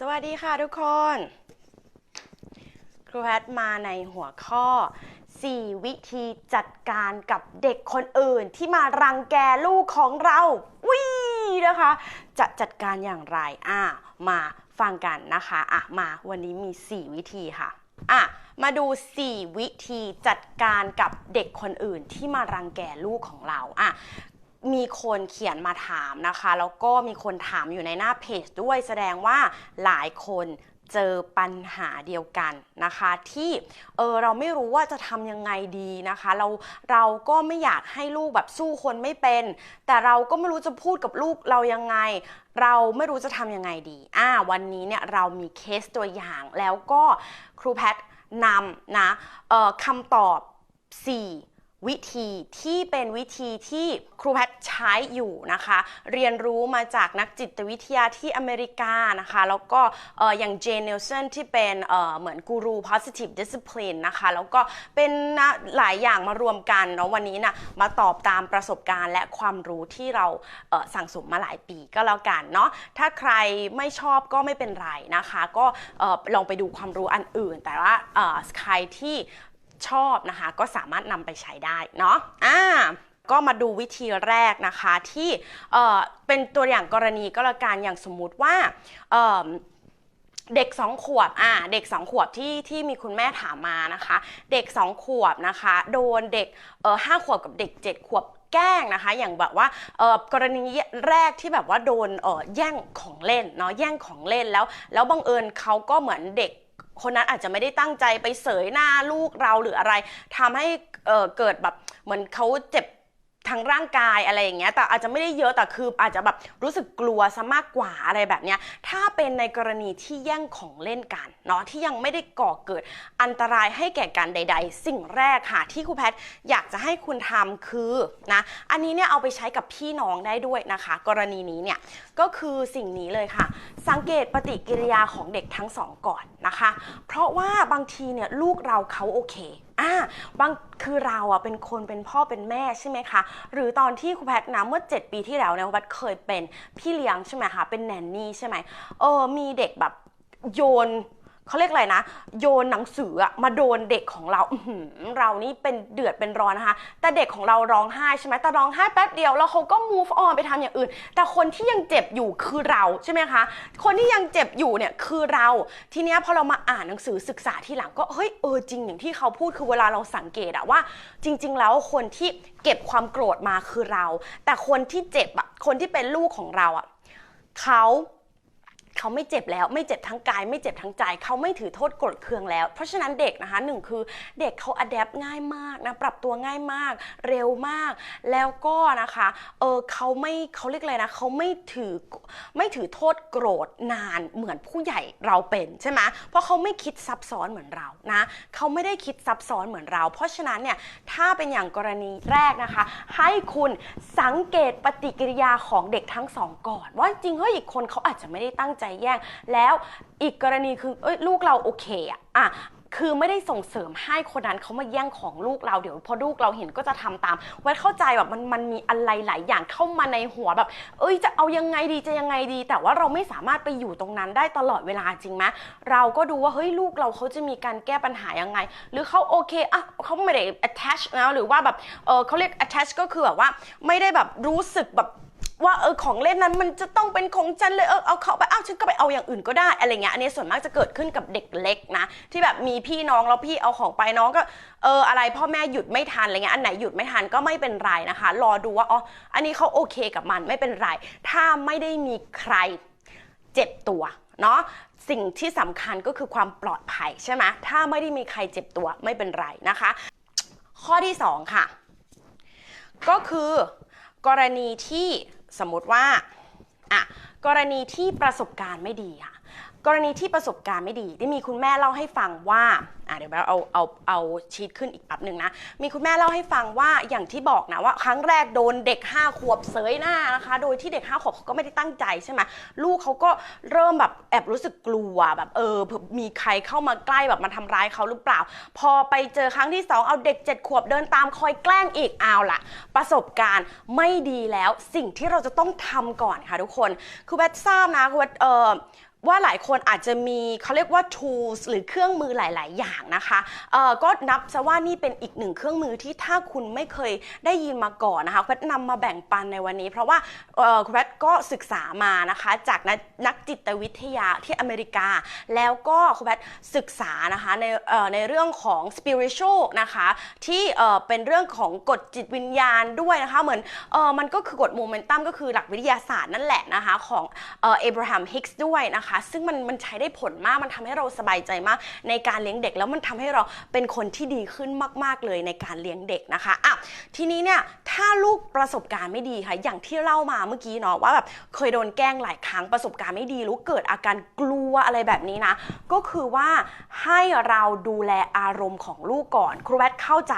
สวัสดีค่ะทุกคน ครูแพทมาในหัวข้อ 4 วิธีจัดการกับเด็กคนอื่นที่มารังแกลูกของเราวินะคะ จะจัดการอย่างไรอะมาฟังกันนะคะอะมาวันนี้มี 4 วิธีค่ะอะมาดู 4 วิธีจัดการกับเด็กคนอื่นที่มารังแกลูกของเราอะ มีคนเขียนมาถามนะคะ แล้วก็มีคนถามอยู่ในหน้าเพจด้วยแสดงว่าหลายคนเจอปัญหาเดียวกันนะคะ ที่เออเราไม่รู้ว่าจะทำยังไงดีนะคะ เราเราก็ไม่อยากให้ลูกแบบสู้คนไม่เป็น แต่เราก็ไม่รู้จะพูดกับลูกเรายังไง เราไม่รู้จะทำยังไงดีอ่าวันนี้เนี่ยเรามีเคสตัวอย่างแล้วก็ครูแพทนำนะออคำตอบ 4 วิธีที่เป็นวิธีที่ครูแพทใช้อยู่นะคะ เรียนรู้มาจากนักจิตวิทยาที่อเมริกานะคะ แล้วก็ออย่างเจนเนลสันที่เป็นเเหมือนกูรู positive discipline นะคะ แล้วก็เป็นนะหลายอย่างมารวมกันเนาะวันนี้นะมาตอบตามประสบการณ์ และความรู้ที่เราเสั่งสมมาหลายปีก็แล้วกันเนาะถ้าใครไม่ชอบก็ไม่เป็นไรนะคะ ก็ลองไปดูความรู้อันอื่น แต่ว่าใครที่ ชอบนะคะก็สามารถนำไปใช้ได้เนาะอ่าก็มาดูวิธีแรกนะคะที่เออเป็นตัวอย่างกรณีก็แล้วกันอย่างสมมุติว่าเออเด็ก2ขวบอ่าเด็ก2ขวบที่ที่มีคุณแม่ถามมานะคะ เด็ก2ขวบนะคะ โดนเด็กเออห้าขวบกับเด็ก7ขวบแกล้งนะคะ อย่างแบบว่าเออกรณีแรกที่แบบว่าโดนเออแย่งของเล่นเนาะแย่งของเล่นแล้ว แล้วบังเอิญเขาก็เหมือนเด็ก คนนั้นอาจจะไม่ได้ตั้งใจไปเสยหน้าลูกเราหรืออะไรทำให้เเกิดแบบเหมือนเขาเจ็บ ทางร่างกายอะไรอย่างเงี้ยแต่อาจจะไม่ได้เยอะแต่คืออาจจะแบบรู้สึกกลัวซะมากกว่าอะไรแบบเนี้ยถ้าเป็นในกรณีที่แย่งของเล่นกันเนาะที่ยังไม่ได้ก่อเกิดอันตรายให้แก่กันใด ๆ สิ่งแรกค่ะที่ครูแพทย์อยากจะให้คุณทำคือนะอันนี้เนี่ยเอาไปใช้กับพี่น้องได้ด้วยนะคะ กรณีนี้เนี่ยก็คือสิ่งนี้เลยค่ะ สังเกตปฏิกิริยาของเด็กทั้งสองก่อนนะคะ เพราะว่าบางทีเนี่ยลูกเราเขาโอเค อ่าบางคือเราอะเป็นคนเป็นพ่อเป็นแม่ใช่ไหมคะ หรือตอนที่ครูแพทย์นะเมื่อ 7 ปีที่แล้วเนี่ยครูแพทเคยเป็นพี่เลี้ยงใช่ไหมคะเป็นแนนนี่ใช่ไหมเออมีเด็กแบบโยน เขาเรียกอะไรนะ โยนหนังสือมาโดนเด็กของเราเรานี่เป็นเดือดเป็นร้อนนะคะ แต่เด็กของเราร้องไห้ใช่ไหมแต่ร้องไห้แป๊บเดียวแล้วเขาก็ move on ไปทำอย่างอื่น แต่คนที่ยังเจ็บอยู่คือเราใช่ไหมคะ คนที่ยังเจ็บอยู่เนี่ยคือเรา ทีเนี้ยพอเรามาอ่านหนังสือศึกษาที่หลังก็เฮ้ยเออจริงอย่างที่เขาพูดคือเวลาเราสังเกตอะว่า จริง ๆ แล้วคนที่เก็บความโกรธมาคือเรา แต่คนที่เจ็บอะคนที่เป็นลูกของเราอะเขา เขาไม่เจ็บแล้วไม่เจ็บทั้งกาย ไม่เจ็บทั้งใจ เขาไม่ถือโทษโกรธเคืองแล้ว เพราะฉะนั้นเด็กนะคะหนึ่งคือเด็กเขาอัดแอปง่ายมากนะปรับตัวง่ายมาก เร็วมาก แล้วก็นะคะเออเขาไม่เขาเรียกอะไรนะเขาไม่ถือไม่ถือโทษโกรธนานเหมือนผู้ใหญ่เราเป็นใช่ไหมเพราะเขาไม่คิดซับซ้อนเหมือนเรานะเขาไม่ได้คิดซับซ้อนเหมือนเรา เพราะฉะนั้นเนี่ยถ้าเป็นอย่างกรณีแรกนะคะ ให้คุณสังเกตปฏิกิริยาของเด็กทั้งสองก่อน ว่าจริงๆเฮ้ยอีกคนเขาอาจจะไม่ได้ตั้งใจแย่งแล้วอีกกรณีคือเอ้ยลูกเราโอเคอะอะคือไม่ได้ส่งเสริมให้คนนั้นเขามาแย่งของลูกเราเดี๋ยวพอลูกเราเห็นก็จะทำตามไว้เข้าใจแบบมันมันมีอะไรหลายอย่างเข้ามาในหัวแบบ เอ้ยจะเอายังไงดีจะยังไงดี แต่ว่าเราไม่สามารถไปอยู่ตรงนั้นได้ตลอดเวลาจริงไหมเราก็ดูว่าเฮ้ยลูกเราเขาจะมีการแก้ปัญหายังไง หรือเขาโอเคอะเขาไม่ได้ attach นะหรือว่าแบบเออเขาเรียก attach ก็คือแบบว่าไม่ได้แบบรู้สึกแบบ ว่าเออของเล่นนั้นมันจะต้องเป็นของฉันเลยเออเอาเขาไปอ้าวฉันก็ไปเอาอย่างอื่นก็ได้อะไรเงี้ยอันนี้ส่วนมากจะเกิดขึ้นกับเด็กเล็กนะที่แบบมีพี่น้องแล้วพี่เอาของไปน้องก็เอออะไรพ่อแม่หยุดไม่ทันอะไรเงี้ยอันไหนหยุดไม่ทันก็ไม่เป็นไรนะคะ รอดูว่าอ๋ออันนี้เขาโอเคกับมันไม่เป็นไร ถ้าไม่ได้มีใครเจ็บตัวเนาะสิ่งที่สำคัญก็คือความปลอดภัยใช่ไหมถ้าไม่ได้มีใครเจ็บตัวไม่เป็นไรนะคะ ข้อที่สองค่ะ ก็คือกรณีที่ สมมติว่าอะกรณีที่ประสบการณ์ไม่ดีค่ะ กรณีที่ประสบการณ์ไม่ดีได้มีคุณแม่เล่าให้ฟังว่าอะเดี๋ยวเราเอาเอาเอาชีตขึ้นอีกแป๊บหนึ่งนะ มีคุณแม่เล่าให้ฟังว่าอย่างที่บอกนะว่า ครั้งแรกโดนเด็ก 5 ขวบเสยหน้านะคะ โดยที่เด็ก 5 ขวบเขาก็ไม่ได้ตั้งใจใช่ไหมลูกเขาก็เริ่มแบบแอบรู้สึกกลัวแบบเออเผื่อมีใครเข้ามาใกล้แบบมาทำร้ายเขาหรือเปล่า พอไปเจอครั้งที่สองเอาเด็ก 7 ขวบเดินตามคอยแกล้งอีกเอาละประสบการณ์ไม่ดีแล้วสิ่งที่เราจะต้องทำก่อนค่ะทุกคนคือแบททราบนะคือแบทเออ ว่าหลายคนอาจจะมีเขาเรียกว่า tools หรือเครื่องมือหลาย ๆ อย่างนะคะเอ่อก็นับซะว่านี่เป็นอีกหนึ่งเครื่องมือที่ถ้าคุณไม่เคยได้ยินมาก่อนนะคะคุณแพทนำมาแบ่งปันในวันนี้ เพราะว่าเอ่อคุณแพทก็ศึกษามานะคะจากนักนักจิตวิทยาที่อเมริกา แล้วก็คุณแพทศึกษานะคะในเอ่อในเรื่องของ spiritual นะคะที่เอ่อเป็นเรื่องของกฎจิตวิญญาณด้วยนะคะเหมือนเอ่อมันก็คือกฎโมเมนตัมก็คือหลักวิทยาศาสตร์นั่นแหละนะคะของเอ่อเอบราฮัมฮิกส์ด้วยนะคะซึ่งมันมันใช้ได้ผลมากมันทำให้เราสบายใจมาก ในการเลี้ยงเด็กแล้วมันทำให้เราเป็นคนที่ดีขึ้นมาก ๆ เลยในการเลี้ยงเด็กนะคะอะทีนี้เนี่ยถ้าลูกประสบการณ์ไม่ดีค่ะอย่างที่เล่ามาเมื่อกี้เนาะว่าแบบเคยโดนแกล้งหลายครั้งประสบการณ์ไม่ดีรู้เกิดอาการกลัวอะไรแบบนี้นะ ก็คือว่าให้เราดูแลอารมณ์ของลูกก่อน ครูแวทเข้าใจ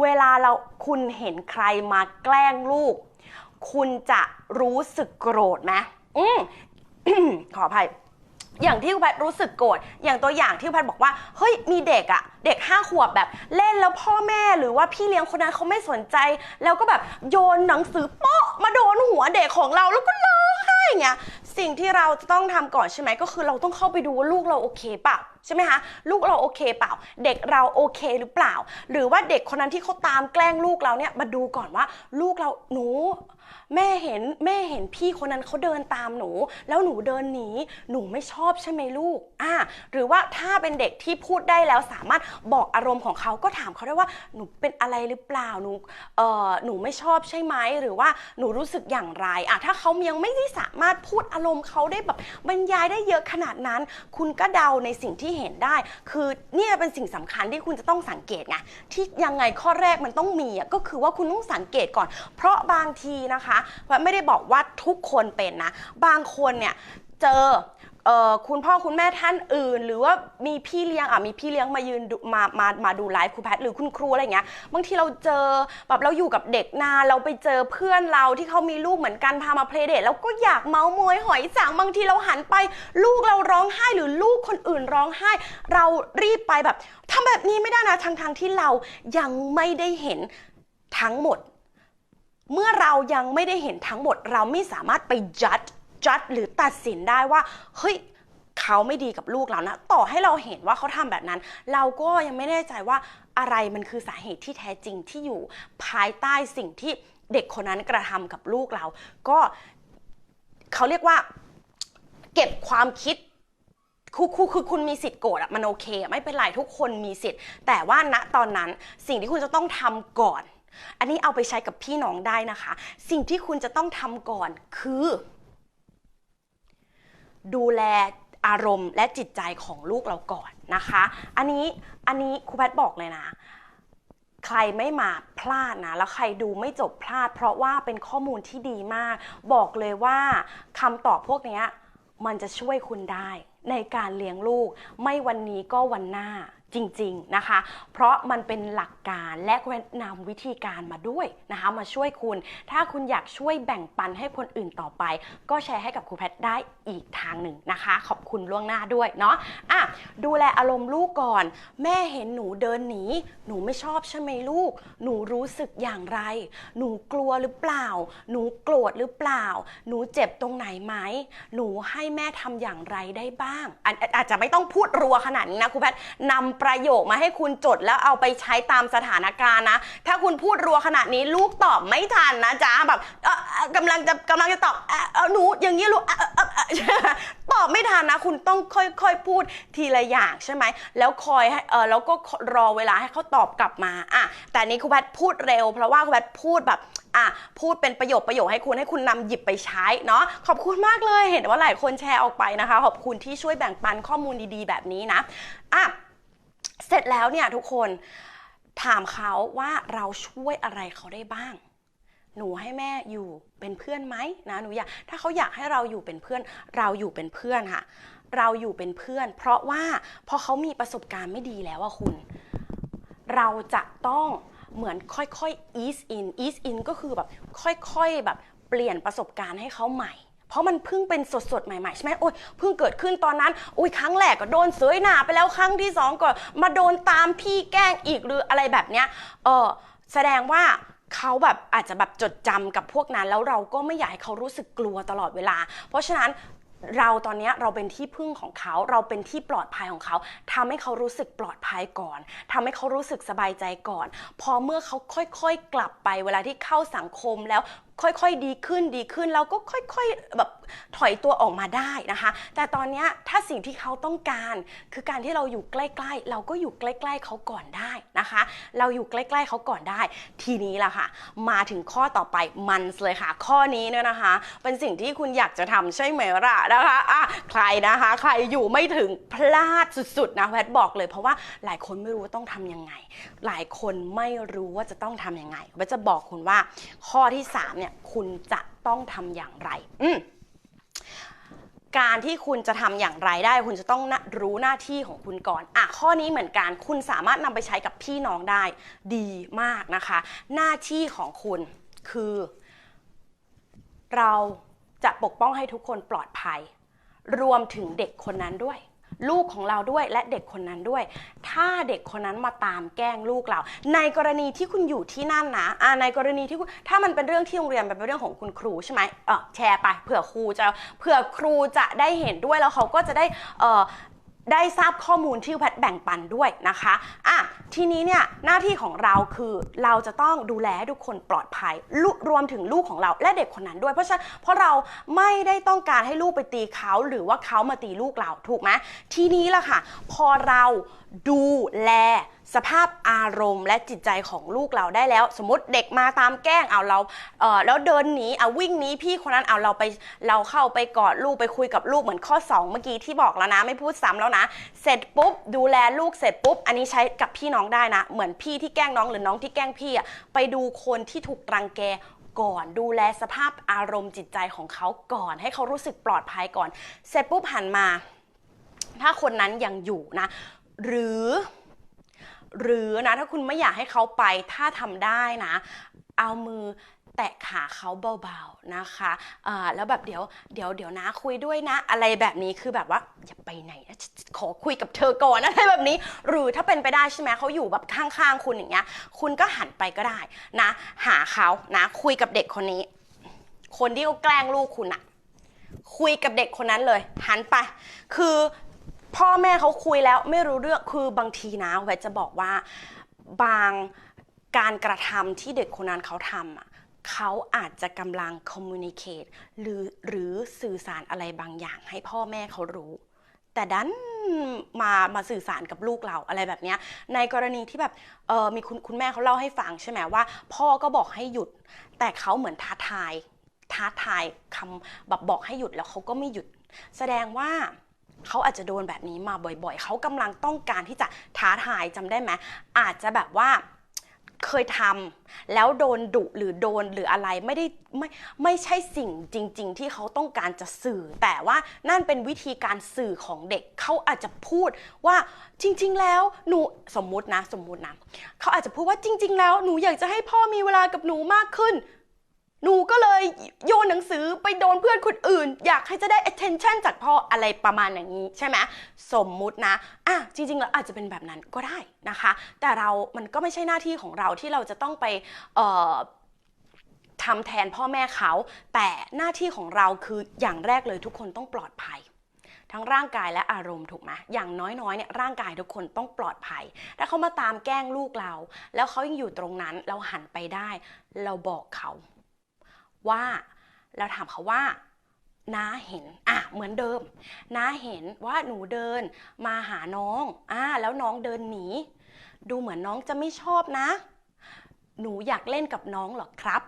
เวลาเราคุณเห็นใครมาแกล้งลูก คุณจะรู้สึกโกรธไหมอืมขออภัย อย่างที่คุณแพทย์รู้สึกโกรธอย่างตัวอย่างที่คุณแพทย์บอกว่าเฮ้ยมีเด็กอะ เด็กห้าขวบแบบเล่นแล้วพ่อแม่หรือว่าพี่เลี้ยงคนนั้นเขาไม่สนใจ แล้วก็แบบโยนหนังสือโป๊ะมาโดนหัวเด็กของเราแล้วก็ร้องไห้อย่างเงี้ยสิ่งที่เราจะต้องทำก่อนใช่ไหมก็คือเราต้องเข้าไปดูว่าลูกเราโอเคเปล่าใช่ไหมคะลูกเราโอเคเปล่า เด็กเราโอเคหรือเปล่า หรือว่าเด็กคนนั้นที่เขาตามแกล้งลูกเราเนี่ยมาดูก่อนว่า ลูกเราหนูแม่เห็นแม่เห็นพี่คนนั้นเขาเดินตามหนู แล้วหนูเดินหนีหนูไม่ชอบใช่ไหมลูกอ่าหรือว่าถ้าเป็นเด็กที่พูดได้แล้วสามารถบอกอารมณ์ของเขาก็ถามเขาได้ว่าหนูเป็นอะไรหรือเปล่าหนูเออหนูไม่ชอบใช่ไหมหรือว่าหนูรู้สึกอย่างไรอะถ้าเขายังไม่ได้สามารถพูดอารมณ์เขาได้แบบบรรยายได้เยอะขนาดนั้น คุณก็เดาในสิ่งที่เห็นได้ คือเนี่ยเป็นสิ่งสำคัญที่คุณจะต้องสังเกตไงที่ยังไงข้อแรกมันต้องมีอะก็คือว่าคุณต้องสังเกตก่อน เพราะบางทีนะคะไม่ได้บอกว่าทุกคนเป็นนะ บางคนเนี่ยเจอ คุณพ่อคุณแม่ท่านอื่น หรือว่ามีพี่เลี้ยงอะมีพี่เลี้ยงมายืนมามามาดูไลฟ์ครูแพทย์หรือคุณครูอะไรเงี้ยบางทีเราเจอแบบเราอยู่กับเด็กนานเราไปเจอเพื่อนเราที่เขามีลูกเหมือนกันพามาเพลย์เดทแล้วก็อยากเมาส์มอยหอยสังบางทีเราหันไป ลูกเราร้องไห้หรือลูกคนอื่นร้องไห้ เรารีบไปแบบทำแบบนี้ไม่ได้นะทั้งทางที่เรายังไม่ได้เห็นทั้งหมด เมื่อเรายังไม่ได้เห็นทั้งหมด เราไม่สามารถไปจัด จัดหรือตัดสินได้ว่า เฮ้ยเขาไม่ดีกับลูกเรานะ ต่อให้เราเห็นว่าเขาทำแบบนั้น เราก็ยังไม่แน่ใจว่าอะไรมันคือสาเหตุที่แท้จริงที่อยู่ภายใต้สิ่งที่เด็กคนนั้นกระทำกับลูกเรา ก็เขาเรียกว่า เก็บความคิดคือคือคือคุณมีสิทธิ์โกรธอะมันโอเค ไม่เป็นไรทุกคนมีสิทธิ์ แต่ว่าณตอนนั้นสิ่งที่คุณจะต้องทำก่อน อันนี้เอาไปใช้กับพี่น้องได้นะคะ สิ่งที่คุณจะต้องทำก่อนคือ ดูแลอารมณ์และจิตใจของลูกเราก่อนนะคะ อันนี้อันนี้ครูแพทย์บอกเลยนะ ใครไม่มาพลาดนะ แล้วใครดูไม่จบพลาด เพราะว่าเป็นข้อมูลที่ดีมาก บอกเลยว่าคำตอบพวกนี้มันจะช่วยคุณได้ ในการเลี้ยงลูก ไม่วันนี้ก็วันหน้า จริงๆนะคะ เพราะมันเป็นหลักการและแนะนำวิธีการมาด้วยนะคะ มาช่วยคุณ ถ้าคุณอยากช่วยแบ่งปันให้คนอื่นต่อไป ก็แชร์ให้กับครูแพทย์ได้อีกทางหนึ่งนะคะ ขอบคุณล่วงหน้าด้วยเนาะอะดูแลอารมณ์ลูกก่อน แม่เห็นหนูเดินหนีหนูไม่ชอบใช่ไหมลูก หนูรู้สึกอย่างไร หนูกลัวหรือเปล่า หนูโกรธหรือเปล่า หนูเจ็บตรงไหนไหมหนูให้แม่ทำอย่างไรได้บ้างอาอาจจะไม่ต้องพูดรัวขนาดนี้นะครูแพทย์นำประโยคมาให้คุณจดแล้วเอาไปใช้ตามสถานการณ์นะ ถ้าคุณพูดรัวขนาดนี้ลูกตอบไม่ทันนะจ๊ะแบบเออกำลังจะกำลังจะตอบเอ่อหนูอย่างนี้ลูกตอบไม่ทันนะ คุณต้องค่อยๆพูดทีละอย่างใช่ไหมแล้วคอยให้เออแล้วก็รอเวลาให้เขาตอบกลับมาอะแต่นี้ครูแพทย์พูดเร็ว เพราะว่าครูแพทย์พูดแบบอะพูดเป็นประโยคประโยคให้คุณให้คุณนำหยิบไปใช้เนาะขอบคุณมากเลยเห็นว่าหลายคนแชร์ออกไปนะคะ ขอบคุณที่ช่วยแบ่งปันข้อมูลดีๆ แบบนี้นะอะ เสร็จแล้วเนี่ยทุกคนถามเขาว่าเราช่วยอะไรเขาได้บ้าง หนูให้แม่อยู่เป็นเพื่อนไหมนะหนูอยากถ้าเขาอยากให้เราอยู่เป็นเพื่อน เราอยู่เป็นเพื่อนค่ะ เราอยู่เป็นเพื่อน เพราะว่าพอเขามีประสบการณ์ไม่ดีแล้วอะคุณ เราจะต้องเหมือนค่อยๆ ease in ease in ก็คือแบบค่อยๆแบบเปลี่ยนประสบการณ์ให้เขาใหม่ เพราะมันเพิ่งเป็นสดๆ ใหม่ๆ ใช่ไหมโอ้ยเพิ่งเกิดขึ้นตอนนั้นอุ้ยครั้งแรกก็โดนเสยหน้าไปแล้วครั้งที่สองก็มาโดนตามพี่แกล้งอีกหรืออะไรแบบเนี้ยเออแสดงว่าเขาแบบอาจจะแบบจดจำกับพวกนั้น แล้วเราก็ไม่อยากให้เขารู้สึกกลัวตลอดเวลา เพราะฉะนั้นเราตอนเนี้ยเราเป็นที่พึ่งของเขา เราเป็นที่ปลอดภัยของเขาทำให้เขารู้สึกปลอดภัยก่อนทำให้เขารู้สึกสบายใจก่อน พอเมื่อเขาค่อยๆกลับไป เวลาที่เข้าสังคมแล้ว ค่อยๆดีขึ้นดีขึ้น เราก็ค่อยๆแบบถอยตัวออกมาได้นะคะ แต่ตอนนี้ถ้าสิ่งที่เขาต้องการ คือการที่เราอยู่ใกล้ๆ เราก็อยู่ใกล้ๆเขาก่อนได้นะคะ เราอยู่ใกล้ๆเขาก่อนได้ ทีนี้ล่ะค่ะ มาถึงข้อต่อไปมันเลยค่ะ ข้อนี้เนี่ยนะคะ เป็นสิ่งที่คุณอยากจะทำใช่ไหมล่ะนะคะอะใครนะคะ ใครอยู่ไม่ถึงพลาดสุดๆนะแพทบอกเลยเพราะว่าหลายคนไม่รู้ว่าต้องทำยังไง หลายคนไม่รู้ว่าจะต้องทำยังไงแพทจะบอกคุณว่าข้อที่สามเนี่ยคุณจะต้องทำอย่างไร อืมการที่คุณจะทำอย่างไรได้ คุณจะต้องนะรู้หน้าที่ของคุณก่อนอะข้อนี้เหมือนกัน คุณสามารถนำไปใช้กับพี่น้องได้ดีมากนะคะ หน้าที่ของคุณคือ เราจะปกป้องให้ทุกคนปลอดภัย รวมถึงเด็กคนนั้นด้วย ลูกของเราด้วยและเด็กคนนั้นด้วย ถ้าเด็กคนนั้นมาตามแกล้งลูกเรา ในกรณีที่คุณอยู่ที่นั่นนะอ่าในกรณีที่คุณถ้ามันเป็นเรื่องที่โรงเรียนมันเป็นเรื่องของคุณครูใช่ไหมเออแชร์ไปเผื่อครูจะเผื่อครูจะได้เห็นด้วยแล้วเขาก็จะได้เออ ได้ทราบข้อมูลที่แพทแบ่งปันด้วยนะคะอะทีนี้เนี่ยหน้าที่ของเราคือเราจะต้องดูแลทุกคนปลอดภัยลุรวมถึงลูกของเราและเด็กคนนั้นด้วย เพราะฉะนั้นเพราะเราไม่ได้ต้องการให้ลูกไปตีเขาหรือว่าเขามาตีลูกเราถูกไหมทีนี้ล่ะค่ะ พอเราดูแล สภาพอารมณ์และจิตใจของลูกเราได้แล้ว สมมติเด็กมาตามแกล้งเอาเราเออแล้วเดินหนีเอาวิ่งหนีพี่คนนั้นเอาเราไปเราเข้าไปกอดลูกไปคุยกับลูกเหมือนข้อ 2 เมื่อกี้ที่บอกแล้วนะ ไม่พูดซ้ำแล้วนะ เสร็จปุ๊บ ดูแลลูกเสร็จปุ๊บ อันนี้ใช้กับพี่น้องได้นะ เหมือนพี่ที่แกล้งน้องหรือน้องที่แกล้งพี่อะไปดูคนที่ถูกรังแกก่อนดูแลสภาพอารมณ์จิตใจของเขาก่อน ให้เขารู้สึกปลอดภัยก่อน เสร็จปุ๊บหันมา ถ้าคนนั้นยังอยู่นะ หรือ หรือนะถ้าคุณไม่อยากให้เขาไปถ้าทำได้นะ เอามือแตะขาเขาเบาๆนะคะแล้วแบบเดี๋ยวเดี๋ยวเดี๋ยวนะคุยด้วยนะ อะไรแบบนี้คือแบบว่าอย่าไปไหนนะขอคุยกับเธอก่อนอะไรแบบนี้ หรือถ้าเป็นไปได้ใช่ไหมเขาอยู่แบบข้างๆคุณอย่างเงี้ย คุณก็หันไปก็ได้นะ หาเขานะ คุยกับเด็กคนนี้ คนที่เขาแกล้งลูกคุณอะคุยกับเด็กคนนั้นเลย หันไป คือ พ่อแม่เขาคุยแล้วไม่รู้เรื่องคือบางทีนะแวจะบอกว่าบางการกระทำที่เด็กคนนั้นเขาทำอะเขาอาจจะกำลัง communicate หรือหรือสื่อสารอะไรบางอย่างให้พ่อแม่เขารู้ แต่ดันมามาสื่อสารกับลูกเราอะไรแบบนี้ในกรณีที่แบบเออมีคุณคุณแม่เขาเล่าให้ฟังใช่ไหมว่า พ่อก็บอกให้หยุด แต่เขาเหมือนท้าทายท้าทายคำแบบบอกให้หยุดแล้วเขาก็ไม่หยุด แสดงว่า เขาอาจจะโดนแบบนี้มาบ่อยๆ เขากำลังต้องการที่จะท้าทายจำได้ไหมอาจจะแบบว่าเคยทำแล้วโดนดุหรือโดนหรืออะไรไม่ได้ไม่ไม่ใช่สิ่งจริง ๆ ที่เขาต้องการจะสื่อ แต่ว่านั่นเป็นวิธีการสื่อของเด็กเขาอาจจะพูดว่าจริง ๆ แล้วหนูสมมุตินะ สมมุตินะเขาอาจจะพูดว่าจริง ๆ แล้วหนูอยากจะให้พ่อมีเวลากับหนูมากขึ้น หนูก็เลยโยนหนังสือไปโดนเพื่อนคนอื่น อยากให้จะได้ attention จากพ่ออะไรประมาณอย่างนี้ใช่ไหมสมมุตินะอะจริงๆแล้วอาจจะเป็นแบบนั้นก็ได้นะคะ แต่เรา มันก็ไม่ใช่หน้าที่ของเราที่เราจะต้องไปเอ่อทำแทนพ่อแม่เขา แต่หน้าที่ของเราคืออย่างแรกเลยทุกคนต้องปลอดภัย ทั้งร่างกายและอารมณ์ถูกไหมอย่างน้อยๆเนี่ยร่างกายทุกคนต้องปลอดภัย ถ้าเขามาตามแกล้งลูกเรา แล้วเขายังอยู่ตรงนั้นเราหันไปได้ เราบอกเขา ว่าเราถามเขาว่าน้าเห็นอะเหมือนเดิมน้าเห็นว่าหนูเดินมาหาน้องอ่าแล้วน้องเดินหนี ดูเหมือนน้องจะไม่ชอบนะ หนูอยากเล่นกับน้องเหรอครับ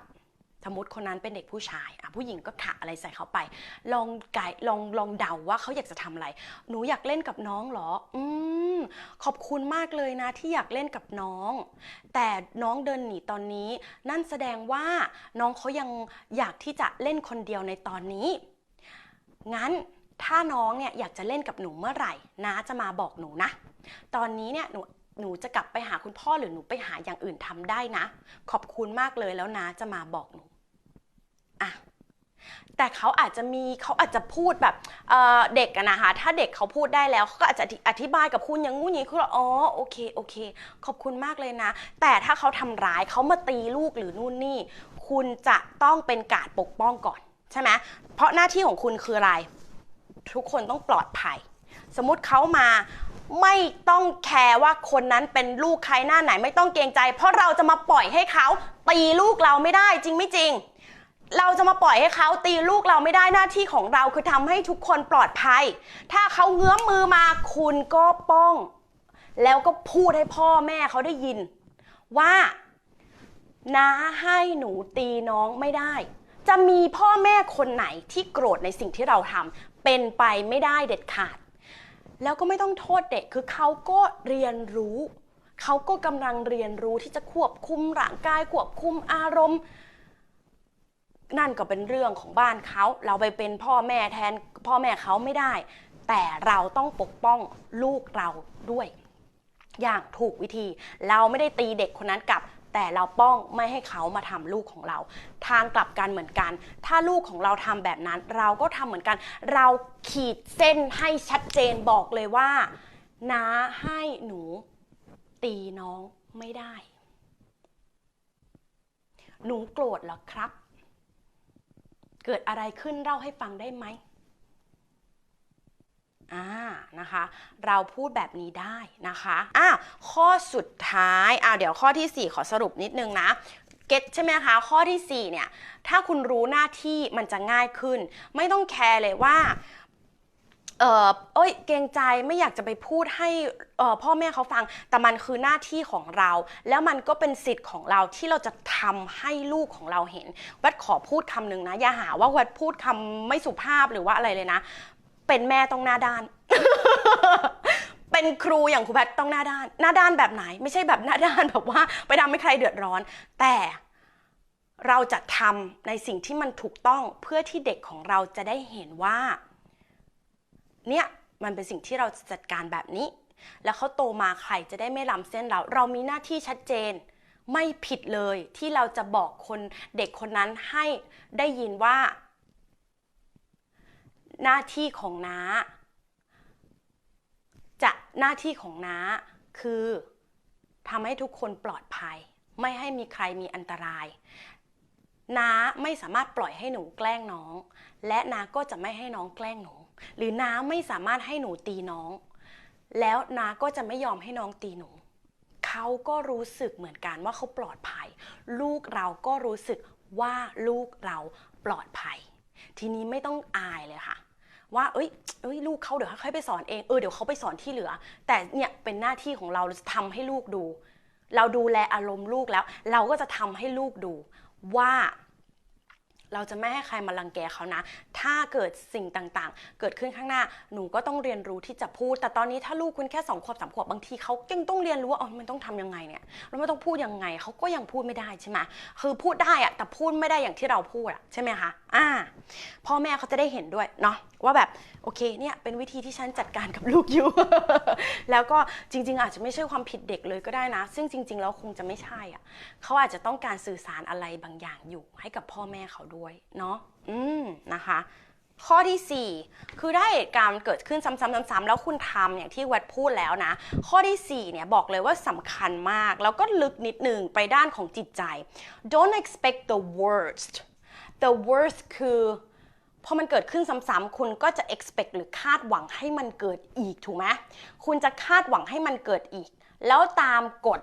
สมมติคนนั้นเป็นเด็กผู้ชายอะผู้หญิงก็ขะอะไรใส่เขาไป ลองไก่ลองลองเดาว่าเขาอยากจะทำอะไร หนูอยากเล่นกับน้องเหรอ อืมขอบคุณมากเลยนะที่อยากเล่นกับน้อง แต่น้องเดินหนีตอนนี้ นั่นแสดงว่าน้องเขายังอยากที่จะเล่นคนเดียวในตอนนี้ งั้นถ้าน้องเนี่ยอยากจะเล่นกับหนูเมื่อไหร่น้าจะมาบอกหนูนะ ตอนนี้เนี่ยหนูหนูจะกลับไปหาคุณพ่อหรือหนูไปหาอย่างอื่นทำได้นะ ขอบคุณมากเลยแล้วน้าจะมาบอกหนู อะแต่เขาอาจจะมีเขาอาจจะพูดแบบเเด็กอะนะคะถ้าเด็กเขาพูดได้แล้วเขาก็อาจจะอธิบายกับคุณอย่างงู้นอย่างนี้คุณก็อ๋อโอเคโอเค ขอบคุณมากเลยนะ แต่ถ้าเขาทำร้ายเขามาตีลูกหรือนู่นนี่ คุณจะต้องเป็นการปกป้องก่อนใช่ไหมเพราะหน้าที่ของคุณคืออะไร ทุกคนต้องปลอดภัย สมมติเขามาไม่ต้องแคร์ว่าคนนั้นเป็นลูกใครหน้าไหนไม่ต้องเกรงใจ เพราะเราจะมาปล่อยให้เขาตีลูกเราไม่ได้จริงไม่จริง เราจะมาปล่อยให้เขาตีลูกเราไม่ได้หน้าที่ของเราคือทำให้ทุกคนปลอดภัย ถ้าเขาเงื้อมมือมาคุณก็ป้อง แล้วก็พูดให้พ่อแม่เขาได้ยิน ว่าน้าให้หนูตีน้องไม่ได้ จะมีพ่อแม่คนไหนที่โกรธในสิ่งที่เราทำเป็นไปไม่ได้เด็ดขาด แล้วก็ไม่ต้องโทษเด็กคือเขาก็เรียนรู้ เขาก็กำลังเรียนรู้ที่จะควบคุมร่างกายควบคุมอารมณ์ นั่นก็เป็นเรื่องของบ้านเขาเราไปเป็นพ่อแม่แทนพ่อแม่เขาไม่ได้ แต่เราต้องปกป้องลูกเราด้วย อย่างถูกวิธี เราไม่ได้ตีเด็กคนนั้นกลับ แต่เราป้องไม่ให้เขามาทำลูกของเรา ทางกลับกันเหมือนกัน ถ้าลูกของเราทำแบบนั้น เราก็ทำเหมือนกัน เราขีดเส้นให้ชัดเจนบอกเลยว่าน้าให้หนูตีน้องไม่ได้ หนูโกรธเหรอครับ เกิดอะไรขึ้นเล่าให้ฟังได้ไหมอ่านะคะ เราพูดแบบนี้ได้นะคะอ่าข้อสุดท้ายอ่าเดี๋ยวข้อที่ 4 ขอสรุปนิดนึงนะเก็ตใช่ไหมคะ ข้อที่ 4 เนี่ย ถ้าคุณรู้หน้าที่มันจะง่ายขึ้น ไม่ต้องแคร์เลยว่า เออเอ้ยเกรงใจไม่อยากจะไปพูดให้เอ่อพ่อแม่เขาฟัง แต่มันคือหน้าที่ของเรา แล้วมันก็เป็นสิทธิ์ของเราที่เราจะทำให้ลูกของเราเห็น วัดขอพูดคำหนึ่งนะ อย่าหาว่าวัดพูดคำไม่สุภาพหรือว่าอะไรเลยนะ เป็นแม่ต้องหน้าด้าน เป็นครูอย่างครูแพทย์ต้องหน้าด้าน หน้าด้านแบบไหน ไม่ใช่แบบหน้าด้านแบบว่าไปทำให้ใครเดือดร้อน แต่เราจะทำในสิ่งที่มันถูกต้องเพื่อที่เด็กของเราจะได้เห็นว่า เนี่ยมันเป็นสิ่งที่เราจะจัดการแบบนี้ แล้วเขาโตมาใครจะได้ไม่ล้ำเส้นเรา เรามีหน้าที่ชัดเจน ไม่ผิดเลยที่เราจะบอกคนเด็กคนนั้นให้ได้ยินว่า หน้าที่ของน้า จะหน้าที่ของน้าคือทำให้ทุกคนปลอดภัย ไม่ให้มีใครมีอันตรายน้าไม่สามารถปล่อยให้หนูแกล้งน้อง และน้าก็จะไม่ให้น้องแกล้งหนู หรือน้าไม่สามารถให้หนูตีน้อง แล้วน้าก็จะไม่ยอมให้น้องตีหนู เขาก็รู้สึกเหมือนกันว่าเขาปลอดภัย ลูกเราก็รู้สึกว่าลูกเราปลอดภัย ทีนี้ไม่ต้องอายเลยค่ะ ว่าเอ้ยเอ้ยลูกเขาเดี๋ยวค่อยไปสอนเองเออเดี๋ยวเขาไปสอนที่เหลือ แต่เนี่ยเป็นหน้าที่ของเราเราจะทำให้ลูกดู เราดูแลอารมณ์ลูกแล้ว เราก็จะทำให้ลูกดูว่า เราจะไม่ให้ใครมารังแกเขานะ ถ้าเกิดสิ่งต่างๆ เกิดขึ้นข้างหน้า หนูก็ต้องเรียนรู้ที่จะพูด แต่ตอนนี้ถ้าลูกคุณแค่สองขวบสามขวบบางทีเขายังต้องเรียนรู้ว่าอ๋อมันต้องทำยังไงเนี่ยแล้วมันต้องพูดยังไงเขาก็ยังพูดไม่ได้ใช่ไหมคือพูดได้อะแต่พูดไม่ได้อย่างที่เราพูดอะใช่ไหมคะอ่าพ่อแม่เขาจะได้เห็นด้วยเนาะว่าแบบโอเคเนี่ยเป็นวิธีที่ฉันจัดการกับลูกอยู่ แล้วก็จริง ๆ อาจจะไม่ใช่ความผิดเด็กเลยก็ได้นะ ซึ่งจริง ๆ แล้วคงจะไม่ใช่อะเขาอาจจะต้องการสื่อสารอะไรบางอย่างอยู่ให้กับพ่อแม่เขาด้วยเนาะอืมนะคะ ข้อทีสี่4 คือถ้เหตุการณ์เกิดขึ้นซ้ำๆๆ แล้วคุณทำอย่างที่วัดพูดแล้วนะ ข้อทีสี่ 4 เนี่ยบอกเลยว่าสำคัญมาก แล้วก็ลึกนิดหนึ่งไปด้านของจิตใจ don't expect the worst the worst คือพอมันเกิดขึ้นซ้ำๆคุณก็จะ expect หรือคาดหวังให้มันเกิดอีกถูกไหมคุณจะคาดหวังให้มันเกิดอีก แล้วตามกฎ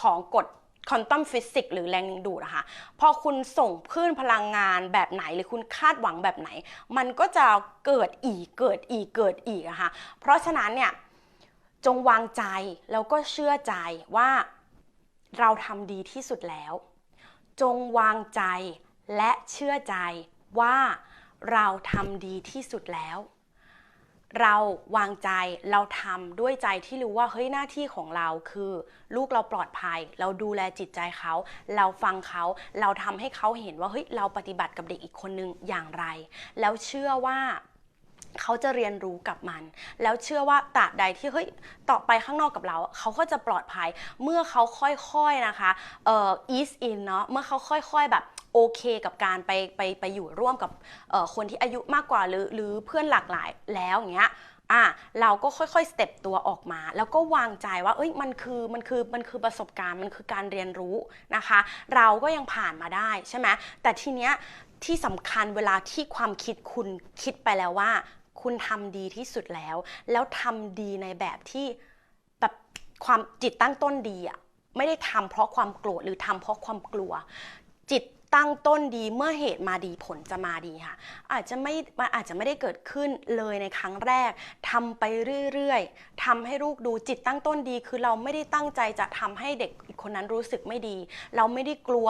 ของกฎ ควอนตัมฟิสิกส์หรือแรงดึงดูดนะคะพอคุณส่งคลื่นพลังงานแบบไหนหรือคุณคาดหวังแบบไหน มันก็จะเกิดอีกเกิดอีกเกิดอีกอะค่ะเพราะฉะนั้นเนี่ยจงวางใจแล้วก็เชื่อใจว่าเราทำดีที่สุดแล้ว จงวางใจและเชื่อใจว่าเราทำดีที่สุดแล้ว เราวางใจเราทำด้วยใจที่รู้ว่าเฮ้ยหน้าที่ของเราคือ ลูกเราปลอดภัย เราดูแลจิตใจเขา เราฟังเขา เราทำให้เขาเห็นว่าเฮ้ยเราปฏิบัติกับเด็กอีกคนนึงอย่างไร แล้วเชื่อว่าเขาจะเรียนรู้กับมัน แล้วเชื่อว่าตราบใดที่เฮ้ยต่อไปข้างนอกกับเรา เขาก็จะปลอดภัย เมื่อเขาค่อยๆนะคะเอ่อ ease in เนาะเมื่อเขาค่อยๆแบบ โอเคกับการไปไปไปอยู่ร่วมกับคนที่อายุมากกว่าหรือหรือเพื่อนหลากหลายแล้วอย่างเงี้ยอะเราก็ค่อยๆสเต็ปตัวออกมา แล้วก็วางใจว่าเอ้ยมันคือมันคือมันคือประสบการณ์มันคือการเรียนรู้นะคะ เราก็ยังผ่านมาได้ใช่ไหมแต่ทีเนี้ยที่สำคัญเวลาที่ความคิดคุณคิดไปแล้วว่า คุณทำดีที่สุดแล้ว แล้วทำดีในแบบที่แบบความจิตตั้งต้นดีอะไม่ได้ทำเพราะความโกรธหรือทำเพราะความกลัว จิต ตั้งต้นดีเมื่อเหตุมาดีผลจะมาดีค่ะ อาจจะไม่มันอาจจะไม่ได้เกิดขึ้นเลยในครั้งแรกทำไปเรื่อยๆทำให้ลูกดูจิตตั้งต้นดี คือเราไม่ได้ตั้งใจจะทำให้เด็กอีกคนนั้นรู้สึกไม่ดี เราไม่ได้กลัว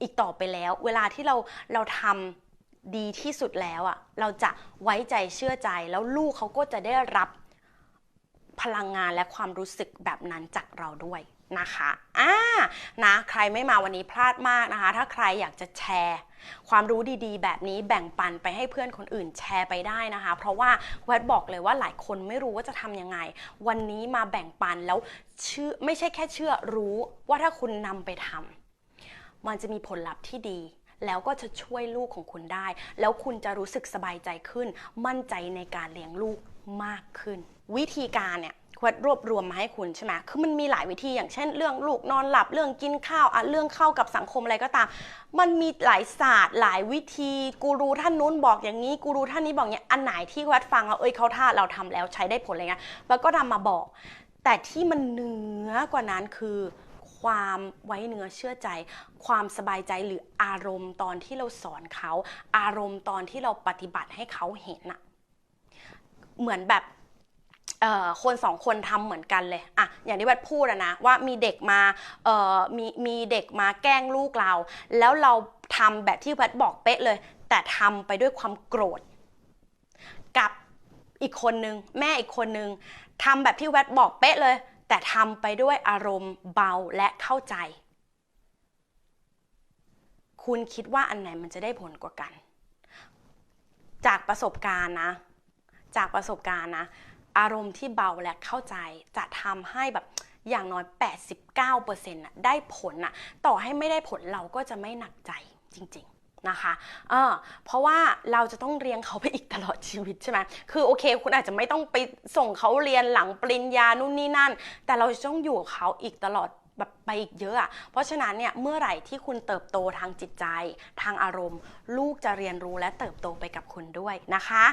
อีกต่อไปแล้ว เวลาที่เราเราทำดีที่สุดแล้วอะเราจะไว้ใจเชื่อใจแล้วลูกเขาก็จะได้รับพลังงานและความรู้สึกแบบนั้นจากเราด้วย นะคะอ่านะใครไม่มาวันนี้พลาดมากนะคะ ถ้าใครอยากจะแชร์ความรู้ดีๆ แบบนี้แบ่งปันไปให้เพื่อนคนอื่นแชร์ไปได้นะคะ เพราะว่าแวดบอกเลยว่าหลายคนไม่รู้ว่าจะทำยังไง วันนี้มาแบ่งปันแล้วเชื่อไม่ใช่แค่เชื่อรู้ว่าถ้าคุณนำไปทำมันจะมีผลลัพธ์ที่ดี แล้วก็จะช่วยลูกของคุณได้ แล้วคุณจะรู้สึกสบายใจขึ้น มั่นใจในการเลี้ยงลูกมากขึ้น วิธีการเนี่ย วรรวบรวมมาให้คุณใช่ไหมคือมันมีหลายวิธีอย่างเช่น เรื่องลูกนอนหลับเรื่องกินข้าวอะเรื่องเข้ากับสังคมอะไรก็ตาม มันมีหลายศาสตร์ หลายวิธีกูรูท่านนู้นบอกอย่างนี้กูรูท่านนี้บอกอย่างนี้อันไหนที่วัดฟังแล้วเอ้ยเขาท่าเราทำแล้วใช้ได้ผลอะไรเงี้ยแล้วก็นำมาบอก แต่ที่มันเหนือกว่านั้นคือความไว้เนื้อเชื่อใจ ความสบายใจหรืออารมณ์ตอนที่เราสอนเขา อารมณ์ตอนที่เราปฏิบัติให้เขาเห็นอะเหมือนแบบ คนสองคนทำเหมือนกันเลยอะอย่างที่วัดพูดอะนะว่ามีเด็กมาเออมีมีเด็กมาแกล้งลูกเรา แล้วเราทำแบบที่วัดบอกเป๊ะเลย แต่ทำไปด้วยความโกรธ กับอีกคนนึงแม่อีกคนนึงทำแบบที่แวดบอกเป๊ะเลย แต่ทำไปด้วยอารมณ์เบาและเข้าใจ คุณคิดว่าอันไหนมันจะได้ผลกว่ากัน จากประสบการณ์นะ จากประสบการณ์นะ อารมณ์ที่เบาและเข้าใจจะทำให้แบบอย่างน้อย 89%น่ะได้ผลน่ะต่อให้ไม่ได้ผลเราก็จะไม่หนักใจจริงๆนะคะเออเพราะว่าเราจะต้องเรียงเขาไปอีกตลอดชีวิตใช่ไหมคือโอเค คุณอาจจะไม่ต้องไปส่งเขาเรียนหลังปริญญานู่นนี่นั่น แต่เราจะต้องอยู่กับเขาอีกตลอดแบบไปอีกเยอะอะเพราะฉะนั้นเนี่ยเมื่อไหร่ที่คุณเติบโตทางจิตใจ ทางอารมณ์ ลูกจะเรียนรู้และเติบโตไปกับคุณด้วยนะคะ